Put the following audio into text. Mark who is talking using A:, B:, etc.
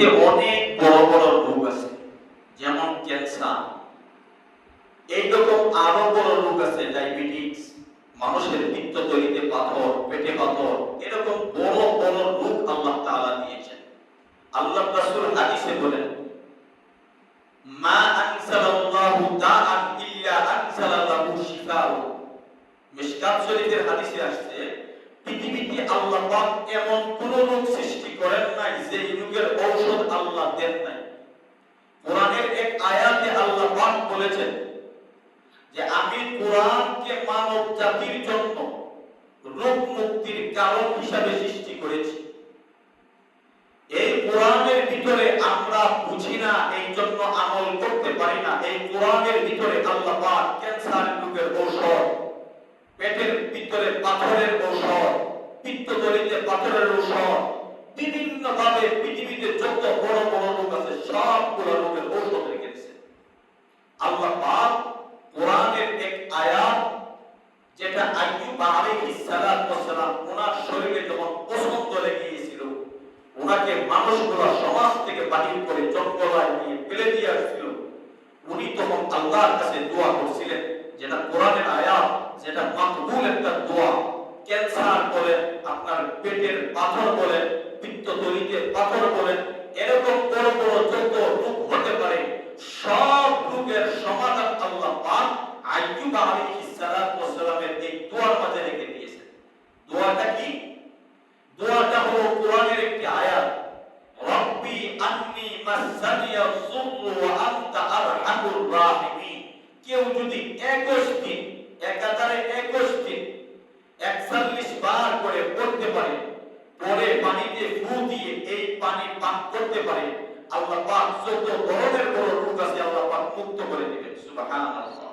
A: পৃথিবীতে অনেক বড় বড় রোগ আছে, যেমন ক্যান্সার। এইরকম আরও বড় রোগ আছে, ডায়াবেটিস, মানুষের পিত্ত তৈরিতে পাথর, পেটে পাথর, এরকম বড় বড় রোগ আল্লাহ তাআলা দিয়েছেন। আল্লাহ রাসূল হাদিসে বলেন, মা আনসালাল্লাহু দাআন ইল্লা আনসালা লাহু শিফাউ। মিশকাত শরীফের হাদিসে আসছে, পৃথিবীতে আল্লাহ পাক এমন কোন রোগ সৃষ্টি করেন নাই, যে রোগের ঔষধ আল্লাহ দেন নাই। কোরআনের এক আয়াতে আল্লাহ পাক বলেছেন যে, আমি কোরআনকে মানব জাতির জন্য রোগ মুক্তির কারণ হিসাবে সৃষ্টি করেছি। এই কোরআনের ভিতরে আমরা বুঝি না, এই জন্য আমল করতে পারি না। এই কোরআনের ভিতরে আল্লাহ পাক ক্যান্সার রোগের ঔষধ, পেটের ভিতরে পাথরের ঔষধ পিত্তথলিতে পাথরের ঔষধ বিভিন্ন ভাবে পৃথিবীতে যত বড় বড় রোগ আছে, সবগুলো রোগের ঔষধ রেখেছে। আল্লাহ পাক কোরআনের এক আয়াত, যেটা আইয়ুব আলাইহিস ওনার শরীরে যখন ওনাকে মানুষগুলো সমাজ থেকে বাহির করে জঙ্গলায় নিয়ে ফেলে দিয়ে আসছিল। উনি তখন আল্লাহর কাছে দোয়া করছিলেন, যেটা কোরআনের আয়াত, যেটা মাকবুল একটা দোয়া। ক্যান্সার বলে আপনার পেটের পাথর বলে পিত্তথলিতে পাথর বলে এরকম বড় বড় যত রোগ হতে পারে, সব রোগের সমাধান আল্লাহ পাক আইয়ুব আলাইহিস সালাতু ওয়াসসালামের এই দোয়ার মাঝে রেখে দিয়েছেন। দোয়াটা কি? দোয়াটা হলো কোরআনের একটি আয়াত, রব্বি আন্নি মাসানিয়া যুররু ওয়া আনতা আরহামুর রাহিমিন। কেউ যদি 21 দিন একাধারে 21 দিন 41 বার করে পড়তে পারে পরে পানিতে ফু দিয়ে এই পানি পান করতে পারে। আল্লাহ পাক যত ধরনের বড় রোগ আছে, আল্লাহ পাক মুক্ত করে দিবেন। সুবহানাল্লাহ।